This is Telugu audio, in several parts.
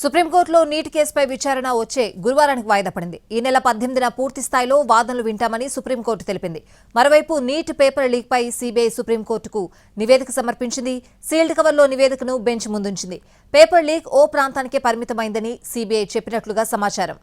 సుప్రీంకోర్టులో నీట్ కేసుపై విచారణ వచ్చే గురువారానికి వాయిదా పడింది. ఈ నెల పద్దెనిమిదిన పూర్తి స్థాయిలో వాదనలు వింటామని సుప్రీంకోర్టు తెలిపింది. మరోవైపు నీట్ పేపర్ లీక్పై సీబీఐ సుప్రీంకోర్టుకు నివేదిక సమర్పించింది. సీల్డ్ కవర్లో నివేదికను బెంచ్ ముందుంచింది. పేపర్ లీక్ ఓ ప్రాంతానికే పరిమితమైందని సీబీఐ చెప్పినట్లుగా సమాచారం.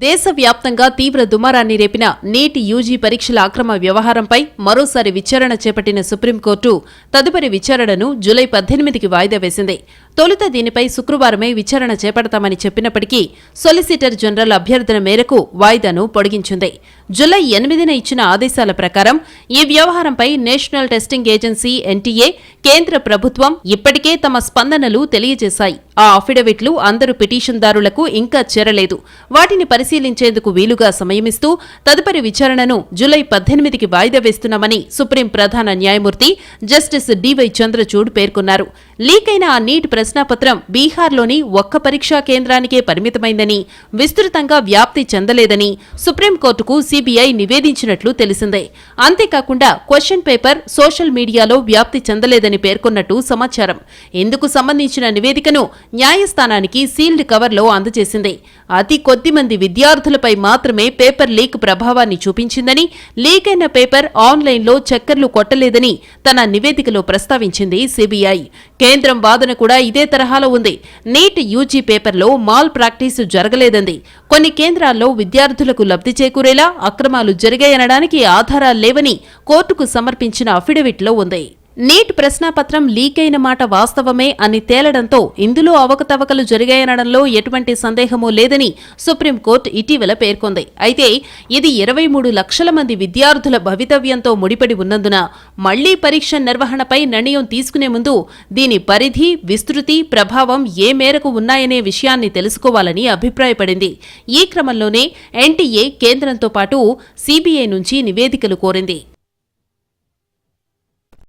దేశవ్యాప్తంగా తీవ్ర దుమారాన్ని రేపిన నీట్ యూజీ పరీక్షల అక్రమ వ్యవహారంపై మరోసారి విచారణ చేపట్టిన సుప్రీంకోర్టు తదుపరి విచారణను జూలై పద్దెనిమిదికి వాయిదా వేసింది. తొలుత దీనిపై శుక్రవారమే విచారణ చేపడతామని చెప్పినప్పటికీ సొలిసిటర్ జనరల్ అభ్యర్థన మేరకు వాయిదాను పొడిగించింది. జూలై ఎనిమిదిన ఇచ్చిన ఆదేశాల ప్రకారం ఈ వ్యవహారంపై నేషనల్ టెస్టింగ్ ఏజెన్సీ ఎన్టీఏ కేంద్ర ప్రభుత్వం ఇప్పటికే తమ స్పందనలు తెలియజేశాయి. ఆ అఫిడవిట్లు అందరు పిటిషన్దారులకు ఇంకా చేరలేదు. వాటిని పరిశీలించేందుకు వీలుగా సమయమిస్తూ తదుపరి విచారణను జూలై పద్దెనిమిదికి వాయిదా వేస్తున్నామని సుప్రీం ప్రధాన న్యాయమూర్తి జస్టిస్ డివై చంద్రచూడ్ పేర్కొన్నారు. లీకైన ఆ నీట్ ప్రశ్నాపత్రం బీహార్లోని ఒక్క పరీక్షా కేంద్రానికే పరిమితమైందని విస్తృతంగా వ్యాప్తి చెందలేదని సుప్రీంకోర్టుకు సిబిఐ నివేదించినట్లు తెలిసిందే. అంతేకాకుండా క్వశ్చన్ పేపర్ సోషల్ మీడియాలో వ్యాప్తి చెందలేదని పేర్కొన్నట్టు సమాచారం. ఇందుకు సంబంధించిన నివేదికను న్యాయస్థానానికి సీల్డ్ కవర్లో అందజేసింది. అతి కొద్ది మంది విద్యార్థులపై మాత్రమే పేపర్ లీక్ ప్రభావాన్ని చూపించిందని లీక్ అయిన పేపర్ ఆన్లైన్లో చక్కర్లు కొట్టలేదని తన నివేదికలో ప్రస్తావించింది సిబిఐ. కేంద్రం వాదన కూడా ఇదే తరహాలో ఉంది. నీట్ యూజీ పేపర్లో మాల్ ప్రాక్టీస్ జరగలేదంది. కొన్ని కేంద్రాల్లో విద్యార్థులకు లబ్ధి చేకూరేలా అక్రమాలు జరిగాయనడానికి ఆధారాలు లేవని కోర్టుకు సమర్పించిన అఫిడవిట్లో ఉంది. నీట్ ప్రశ్నాపత్రం లీక్ అయిన మాట వాస్తవమే అని తేలడంతో ఇందులో అవకతవకలు జరిగాయనడంలో ఎటువంటి సందేహమూ లేదని సుప్రీంకోర్టు ఇటీవల పేర్కొంది. అయితే ఇది ఇరవై మూడు లక్షల మంది విద్యార్థుల భవితవ్యంతో ముడిపడి ఉన్నందున మళ్ళీ పరీక్ష నిర్వహణపై నిర్ణయం తీసుకునే ముందు దీని పరిధి విస్తృతి ప్రభావం ఏ మేరకు ఉన్నాయనే విషయాన్ని తెలుసుకోవాలని అభిప్రాయపడింది. ఈ క్రమంలోనే ఎన్టీఏ కేంద్రంతో పాటు సీబీఐ నుంచి నివేదికలు కోరింది.